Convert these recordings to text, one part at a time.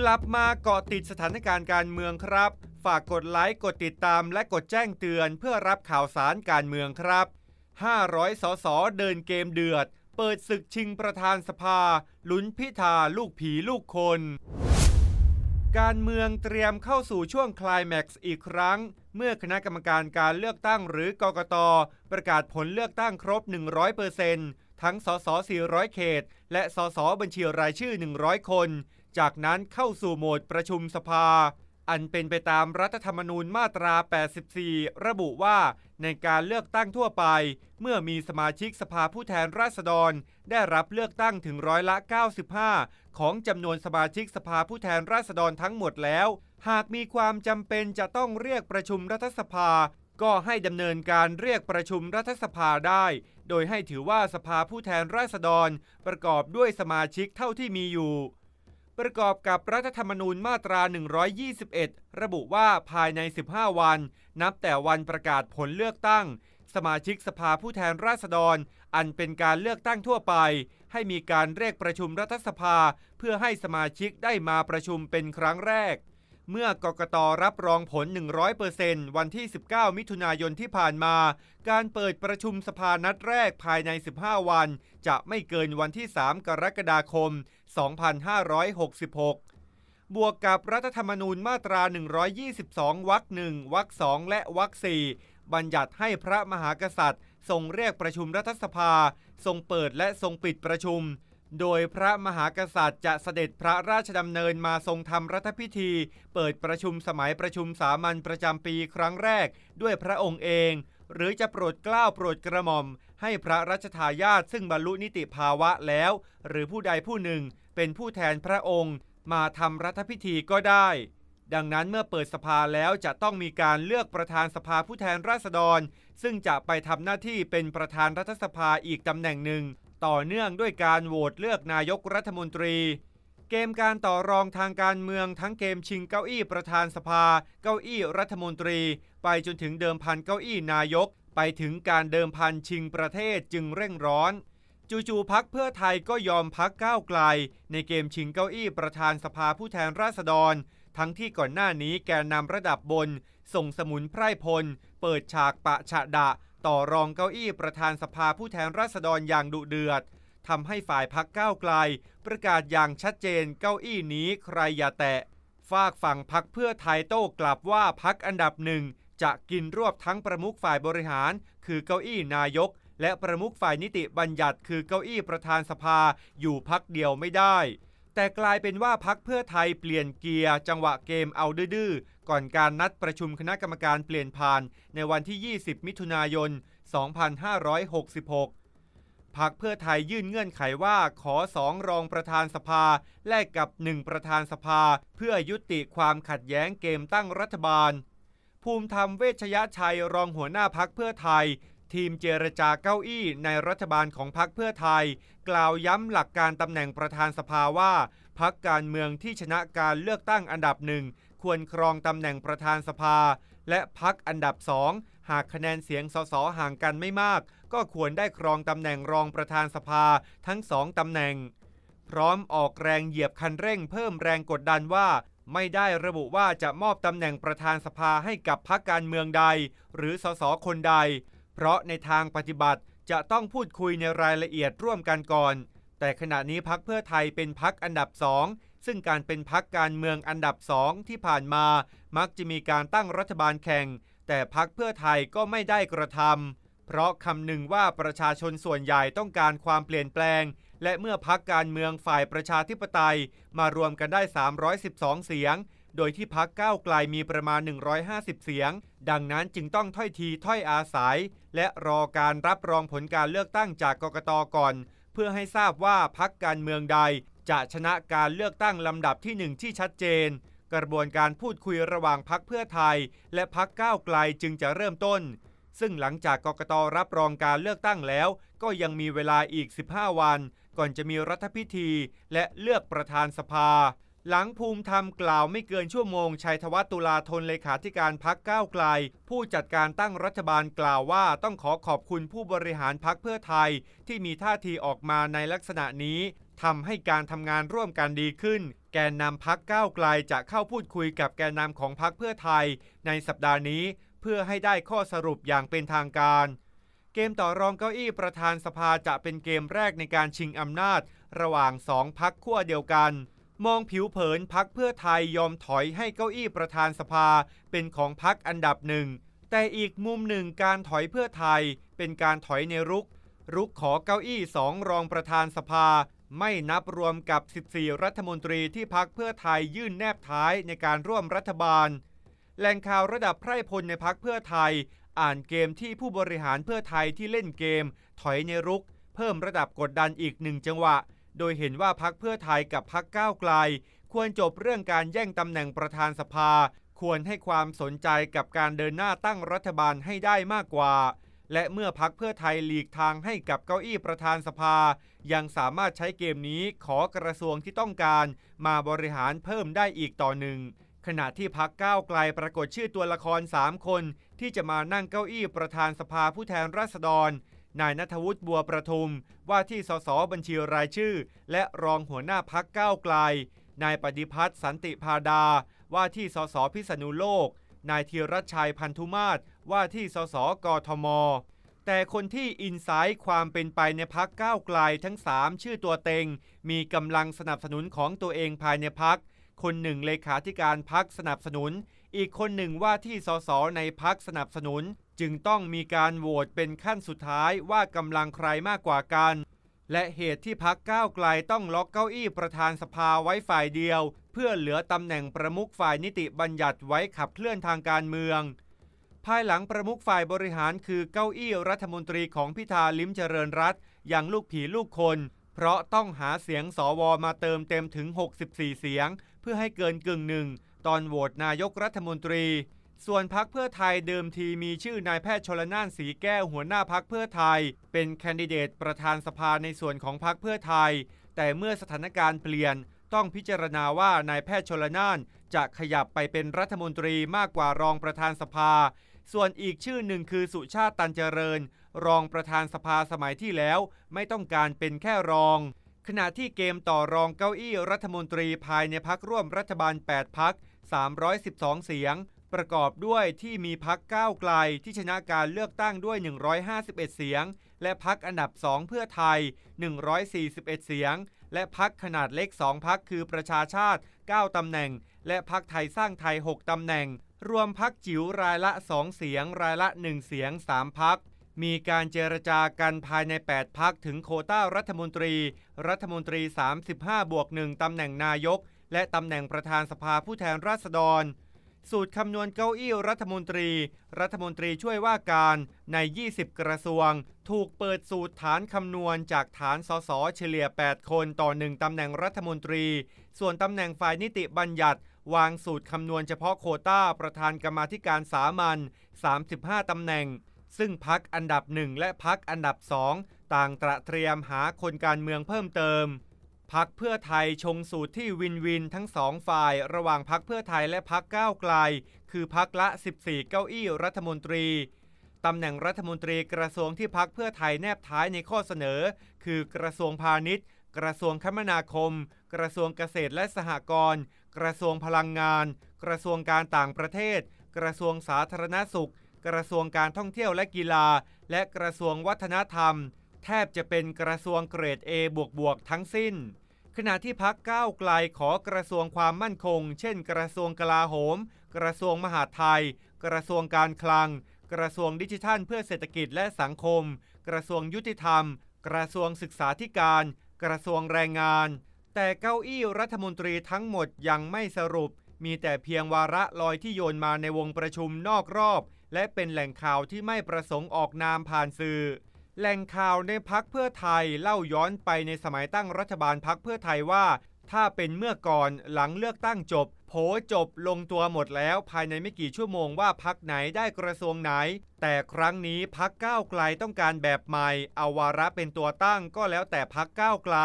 กลับมาเกาะติดสถานการณ์การเมืองครับ ฝากกดไลค์ กดติดตามและกดแจ้งเตือนเพื่อรับข่าวสารการเมืองครับ 500 สส เดินเกมเดือด เปิดศึกชิงประธานสภา ลุ้นพิธาลูกผีลูกคน การเมืองเตรียมเข้าสู่ช่วงคลายแม็กซ์อีกครั้ง เมื่อคณะกรรมการการเลือกตั้งหรือกกต ประกาศผลเลือกตั้งครบ 100%ทั้งสส 400 เขต และสส บัญชีรายชื่อ 100 คน จากนั้นเข้าสู่โหมดประชุมสภา อันเป็นไปตามรัฐธรรมนูญมาตรา 84 ระบุว่าในการเลือกตั้งทั่วไป เมื่อมีสมาชิกสภาผู้แทนราษฎร ได้รับเลือกตั้งถึงร้อยละ 95 ของจำนวนสมาชิกสภาผู้แทนราษฎรทั้งหมดแล้ว หากมีความจำเป็นจะต้องเรียกประชุมรัฐสภา ก็ให้ดำเนินการเรียกประชุมรัฐสภาได้ โดยให้ถือว่าสภาผู้แทนราษฎร ประกอบด้วยสมาชิกเท่าที่มีอยู่ ประกอบกับรัฐธรรมนูญมาตรา 121 ระบุว่าภายใน 15 วัน นับแต่วันประกาศผลเลือกตั้ง สมาชิกสภาผู้แทนราษฎร อันเป็นการเลือกตั้งทั่วไป ให้มีการเรียกประชุมรัฐสภา เพื่อให้สมาชิกได้มาประชุมเป็นครั้งแรก เมื่อกกตรับรองผล 100%วันที่ 19 มิถุนายนที่ผ่านมา การเปิดประชุมสภานัดแรกภายใน 15 วัน จะไม่เกินวันที่ 3 กรกฎาคม 2566 บวกกับรัฐธรรมนูญมาตรา 122 วรรคหนึ่งวรรคสองและวรรคสี่บัญญัติให้พระมหากษัตริย์ ทรงเรียกประชุมรัฐสภา ทรงเปิดและทรงปิดประชุม โดยพระมหากษัตริย์จะเสด็จพระราชดำเนินมาทรงทำรัฐพิธี เปิดประชุมสมัยประชุมสามัญประจำปีครั้งแรก ด้วยพระองค์เอง หรือจะโปรดเกล้าโปรดกระหม่อม ให้พระราชทายาทซึ่งบรรลุนิติภาวะแล้ว หรือผู้ใดผู้หนึ่ง เป็นผู้แทนพระองค์มาทำรัฐพิธีก็ได้ ดังนั้นเมื่อเปิดสภาแล้วจะต้องมีการเลือกประธานสภาผู้แทนราษฎร ซึ่งจะไปทำหน้าที่เป็นประธานรัฐสภาอีกตำแหน่งหนึ่ง ต่อเนื่องด้วยการโหวตเลือกนายกรัฐมนตรี เกมการต่อรองทางการเมืองทั้งเกมชิงเก้าอี้ประธานสภา เก้าอี้รัฐมนตรี ไปจนถึงเดิมพันเก้าอี้นายก ไปถึงการเดิมพันชิงประเทศจึงเร่งร้อน จู่ๆพักเพื่อไทยก็ยอมพักก้าวไกล ในเกมชิงเก้าอี้ประธานสภาผู้แทนราษฎร ทั้งที่ก่อนหน้านี้แกนนำระดับบน ส่งสมุนไพรพล เปิดฉากปะฉะดะ ต่อรองเก้าอี้ประธานสภาผู้แทนราษฎรอย่างดุเดือดทำให้ฝ่ายพักก้าวไกล ประกาศอย่างชัดเจนเก้าอี้นี้ใครอย่าแตะฝากฝั่งพักเพื่อไทยโต้กลับว่าพักอันดับหนึ่งจะกินรวบทั้งประมุขฝ่ายบริหาร คือเก้าอี้นายก และประมุขฝ่ายนิติบัญญัติคือเก้าอี้ประธานสภาอยู่พักเดียวไม่ได้ แต่กลายเป็นว่าพักเพื่อไทยเปลี่ยนเกียร์จังหวะเกมเอาดื้อก่อนการนัดประชุมคณะกรรมการเปลี่ยนผ่านในวันที่ 20 มิถุนายน 2566พักเพื่อไทยยื่นเงื่อนไขว่าขอสองรองประธานสภา แลกกับหนึ่งประธานสภา เพื่อยุติความขัดแย้งเกมตั้งรัฐบาล ภูมิธรรมเวชยชัยรองหัวหน้าพักเพื่อไทย ทีมเจรจาเก้าอี้ในรัฐบาลของพักเพื่อไทย กล่าวย้ำหลักการตำแหน่งประธานสภาว่าพักการเมืองที่ชนะการเลือกตั้งอันดับหนึ่งควรครองตำแหน่งประธานสภา และพักอันดับสองหากคะแนนเสียงสสห่างกันไม่มาก ก็ควรได้ครองตำแหน่งรองประธานสภาทั้งสองตำแหน่ง พร้อมออกแรงเหยียบคันเร่งเพิ่มแรงกดดันว่า ไม่ได้ระบุว่าจะมอบตำแหน่งประธานสภาให้กับพรรคการเมืองใด หรือสสคนใด เพราะในทางปฏิบัติจะต้องพูดคุยในรายละเอียดร่วมกันก่อน แต่ขณะนี้พักเพื่อไทยเป็นพักอันดับสองซึ่งการเป็นพักการเมืองอันดับสองที่ผ่านมา มักจะมีการตั้งรัฐบาลแข่ง แต่พักเพื่อไทยก็ไม่ได้กระทำเพราะคำหนึ่งว่าประชาชนส่วนใหญ่ต้องการความเปลี่ยนแปลง และเมื่อพักการเมืองฝ่ายประชาธิปไตย มารวมกันได้ 312 เสียง โดยที่พักก้าวไกลมีประมาณ 150 เสียง ดังนั้นจึงต้องถ้อยทีถ้อยอาศัย และรอการรับรองผลการเลือกตั้งจากกกตก่อน เพื่อให้ทราบว่าพักการเมืองใด จะชนะการเลือกตั้งลำดับที่หนึ่งที่ชัดเจน กระบวนการพูดคุยระหว่างพักเพื่อไทย และพักก้าวไกลจึงจะเริ่มต้น ซึ่งหลังจากกกตรับรองการเลือกตั้งแล้ว ก็ยังมีเวลาอีก 15 วัน ก่อนจะมีรัฐพิธีและเลือกประธานสภา หลังภูมิธรรมกล่าวไม่เกินชั่วโมง ชัยธวัฒน์ตุลาธนเลขาธิการพักก้าวไกล ผู้จัดการตั้งรัฐบาลกล่าวว่าต้องขอขอบคุณผู้บริหารพักเพื่อไทย ที่มีท่าทีออกมาในลักษณะนี้ทำให้การทำงานร่วมกันดีขึ้น แกนนำพักก้าวไกลจะเข้าพูดคุยกับแกนนำของพักเพื่อไทย ในสัปดาห์นี้เพื่อให้ได้ข้อสรุปอย่างเป็นทางการ เกมต่อรองเก้าอี้ประธานสภาจะเป็นเกมแรกในการชิงอำนาจ ระหว่างสองพักขั้วเดียวกัน มองผิวเผินพักเพื่อไทยยอมถอยให้เก้าอี้ประธานสภาเป็นของพักอันดับหนึ่ง แต่อีกมุมหนึ่งการถอยเพื่อไทยเป็นการถอยในรุก รุกขอเก้าอี้สองรองประธานสภา ไม่นับรวมกับ 14 รัฐมนตรีที่พักเพื่อไทยยื่นแนบท้ายในการร่วมรัฐบาล แหล่งข่าวระดับไพร่พลในพักเพื่อไทย อ่านเกมที่ผู้บริหารเพื่อไทยที่เล่นเกม ถอยในรุก เพิ่มระดับกดดันอีกหนึ่งจังหวะ โดยเห็นว่าพักเพื่อไทยกับพักก้าวไกล ควรจบเรื่องการแย่งตำแหน่งประธานสภา ควรให้ความสนใจกับการเดินหน้าตั้งรัฐบาลให้ได้มากกว่า และเมื่อพักเพื่อไทยหลีกทางให้กับเก้าอี้ประธานสภา ยังสามารถใช้เกมนี้ขอกระทรวงที่ต้องการมาบริหารเพิ่มได้อีกต่อหนึ่งขณะที่พักก้าวไกลปรากฏชื่อตัวละคร 3 คน ที่จะมานั่งเก้าอี้ประธานสภาผู้แทนราษฎร นายนัทวุฒิบัวประทุม ว่าที่สสบัญชีรายชื่อ และรองหัวหน้าพักก้าวไกล นายปฏิพัฒน์สันติพาดา ว่าที่สสพิษณุโลก นายธีรชัยพันธุมาศว่าที่สสกทม แต่คนที่อินไซต์ความเป็นไปในพักก้าวไกลทั้ง 3 ชื่อตัวเต็ง มีกำลังสนับสนุนของตัวเองภายในพักคนหนึ่งเลขาธิการพักสนับสนุน อีกคนหนึ่งว่าที่สสในพักสนับสนุน จึงต้องมีการโหวตเป็นขั้นสุดท้ายว่ากำลังใครมากกว่ากัน และเหตุที่พักก้าวไกลต้องล็อกเก้าอี้ประธานสภาไว้ฝ่ายเดียว เพื่อเหลือตำแหน่งประมุขฝ่ายนิติบัญญัติไว้ขับเคลื่อนทางการเมือง ภายหลังประมุขฝ่ายบริหารคือเก้าอี้รัฐมนตรีของพิธาลิ้มเจริญรัตอย่างลูกผีลูกคน เพราะต้องหาเสียงสวมาเติมเต็มถึง 64 เสียง เพื่อให้เกินกึ่งหนึ่งตอนโหวตนายกรัฐมนตรี ส่วนพักเพื่อไทยเดิมทีมีชื่อนายแพทย์ชลน่านสีแก้วหัวหน้าพักเพื่อไทย เป็นแคนดิเดตประธานสภาในส่วนของพักเพื่อไทย แต่เมื่อสถานการณ์เปลี่ยนต้องพิจารณาว่านายแพทย์ชลน่าน จะขยับไปเป็นรัฐมนตรีมากกว่ารองประธานสภา ส่วนอีกชื่อหนึ่งคือสุชาติตันเจริญ รองประธานสภาสมัยที่แล้ว ไม่ต้องการเป็นแค่รอง ขณะที่เกมต่อรองเก้าอี้รัฐมนตรีภายในพักร่วมรัฐบาล 8 พัก 312 เสียง ประกอบด้วยที่มีพักก้าวไกลที่ชนะการเลือกตั้งด้วย 151 เสียง และพักอันดับ 2 เพื่อไทย 141 เสียง และพักขนาดเล็ก 2 พักคือประชาชาติ 9 ตำแหน่ง และพักไทยสร้างไทย 6 ตำแหน่ง รวมพักจิ๋วรายละ 2 เสียง รายละ 1 เสียง 3 พักมีการเจรจากันภายใน 8 พักถึงโควต้ารัฐมนตรี รัฐมนตรี 35 บวก 1 ตำแหน่งนายก และตำแหน่งประธานสภาผู้แทนราษฎร สูตรคำนวณเก้าอี้รัฐมนตรี รัฐมนตรีช่วยว่าการใน 20 กระทรวง ถูกเปิดสูตรฐานคำนวณจากฐานสสเฉลี่ย 8 คนต่อ 1ตำแหน่งรัฐมนตรี ส่วนตำแหน่งฝ่ายนิติบัญญัติ วางสูตรคำนวณเฉพาะโคต้าประธานกรรมาธิการสามัญ35ตำแหน่ง ซึ่งพักอันดับ 1 และพักอันดับ 2 ต่างตระเตรียมหาคนการเมืองเพิ่มเติม พักเพื่อไทยชงสูตรที่วินวินทั้งสองฝ่าย ระหว่างพักเพื่อไทยและพักก้าวไกล คือพักละ 14 เก้าอี้รัฐมนตรีตำแหน่งรัฐมนตรีกระทรวงที่พักเพื่อไทยแนบท้ายในข้อเสนอ คือกระทรวงพาณิชย์ กระทรวงคมนาคม กระทรวงเกษตรและสหกรณ์ กระทรวงพลังงาน กระทรวงการต่างประเทศ กระทรวงสาธารณสุข กระทรวงการท่องเที่ยวและกีฬา และกระทรวงวัฒนธรรม แทบจะเป็นกระทรวงเกรด A บวกบวกๆทั้งสิ้น ขณะที่พักก้าวไกลขอกระทรวงความมั่นคง เช่น กระทรวงกลาโหม กระทรวงมหาดไทย กระทรวงการคลัง กระทรวงดิจิทัล เพื่อเศรษฐกิจและสังคม กระทรวงยุติธรรม กระทรวงศึกษาธิการ กระทรวงแรงงาน แต่เก้าอี้รัฐมนตรีทั้งหมดยังไม่สรุป มีแต่เพียงวาระลอยที่โยนมาในวงประชุมนอกรอบ และเป็นแหล่งข่าวที่ไม่ประสงค์ออกนามผ่านสื่อ แหล่งข่าวในพักเพื่อไทยเล่าย้อนไปในสมัยตั้งรัฐบาลพักเพื่อไทยว่า ถ้าเป็นเมื่อก่อนหลังเลือกตั้งจบ โผจบลงตัวหมดแล้วภายในไม่กี่ชั่วโมงว่าพักไหนได้กระทรวงไหน แต่ครั้งนี้พักก้าวไกลต้องการแบบใหม่ เอาวาระเป็นตัวตั้งก็แล้วแต่พักก้าวไกล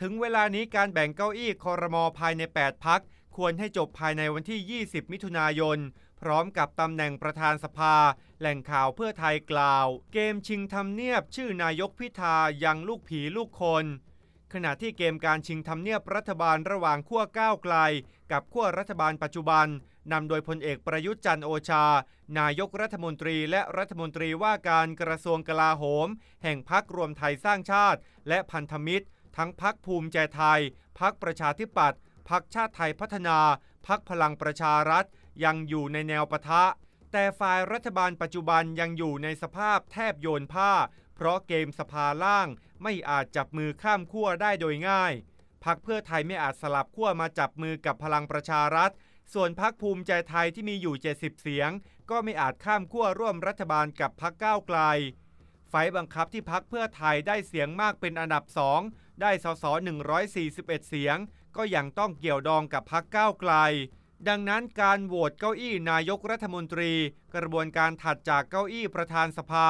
ถึงเวลานี้การแบ่งเก้าอี้คอรมอภายใน 8 พักควรให้จบภายในวันที่ 20 มิถุนายน พร้อมกับตำแหน่งประธานสภา แหล่งข่าวเพื่อไทยกล่าว เกมชิงทำเนียบชื่อนายกพิธายังลูกผีลูกคน ขณะที่เกมการชิงทำเนียบรัฐบาลระหว่างขั้วก้าวไกล กับขั้วรัฐบาลปัจจุบันนำโดยพลเอกประยุทธ์จันโอชา นายกรัฐมนตรีและรัฐมนตรีว่าการกระทรวงกลาโหม แห่งพักรวมไทยสร้างชาติ และพันธมิตร ทั้งพักภูมิใจไทย พักประชาธิปัตย์พักชาติไทยพัฒนา พักพลังประชารัฐ ยังอยู่ในแนวปะทะ แต่ฝ่ายรัฐบาลปัจจุบันยังอยู่ในสภาพแทบโยนผ้า เพราะเกมสภาล่างไม่อาจจับมือข้ามขั้วได้โดยง่ายพักเพื่อไทยไม่อาจสลับขั้วมาจับมือกับพลังประชารัฐ ส่วนพักภูมิใจไทยที่มีอยู่ 70 เสียง ก็ไม่อาจข้ามขั้วร่วมรัฐบาลกับพักก้าวไกล ไฟบังคับที่พักเพื่อไทยได้เสียงมากเป็นอันดับสองได้สส141 เสียง ก็ยังต้องเกี่ยวดองกับพักก้าวไกล ดังนั้นการโหวตเก้าอี้นายกรัฐมนตรี กระบวนการถัดจากเก้าอี้ประธานสภา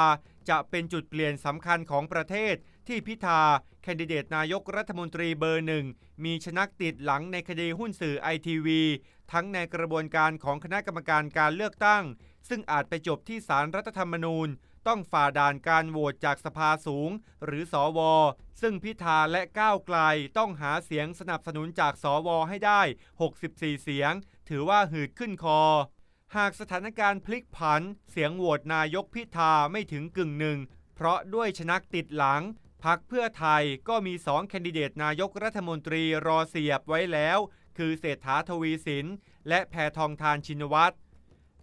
จะเป็นจุดเปลี่ยนสำคัญของประเทศ ที่พิธา แคนดิเดตนายกรัฐมนตรีเบอร์หนึ่ง มีชนักติดหลังในคดีหุ้นสื่อไอทีวีทั้งในกระบวนการของคณะกรรมการการเลือกตั้ง ซึ่งอาจไปจบที่สารรัฐธรรมนูญ ต้องฝ่าด่านการโหวตจากสภาสูง หรือสอวซึ่งพิธาและก้าวไกลต้องหาเสียงสนับสนุนจากสวให้ได้ 64 เสียง ถือว่าหืดขึ้นคอ หากสถานการณ์พลิกผัน เสียงโหวตนายกพิธาไม่ถึงกึ่งหนึ่ง เพราะด้วยชนักติดหลังพักเพื่อไทยก็มีสองแคนดิเดตนายกรัฐมนตรีรอเสียบไว้แล้ว คือเศรษฐาทวีสิน และแพทองทานชินวัตร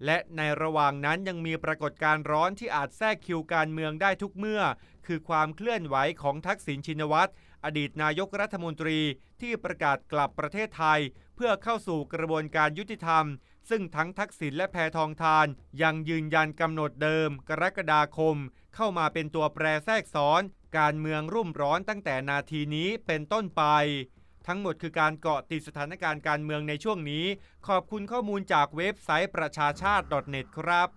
และในระหว่างนั้นยังมีปรากฏการณ์ร้อนที่อาจแทรกคิวการเมืองได้ทุกเมื่อ คือความเคลื่อนไหวของทักษิณชินวัตรอดีตนายกรัฐมนตรีที่ประกาศกลับประเทศไทย เพื่อเข้าสู่กระบวนการยุติธรรม ซึ่งทั้งทักษิณและแพทองทาน ยังยืนยันกำหนดเดิม กรกฎาคม เข้ามาเป็นตัวแปรแทรกซ้อน การเมืองรุ่มร้อนตั้งแต่นาทีนี้เป็นต้นไป ทั้งหมดคือการเกาะติดสถานการณ์การเมืองในช่วงนี้ ขอบคุณข้อมูลจากเว็บไซต์ประชาชาติ .net ครับ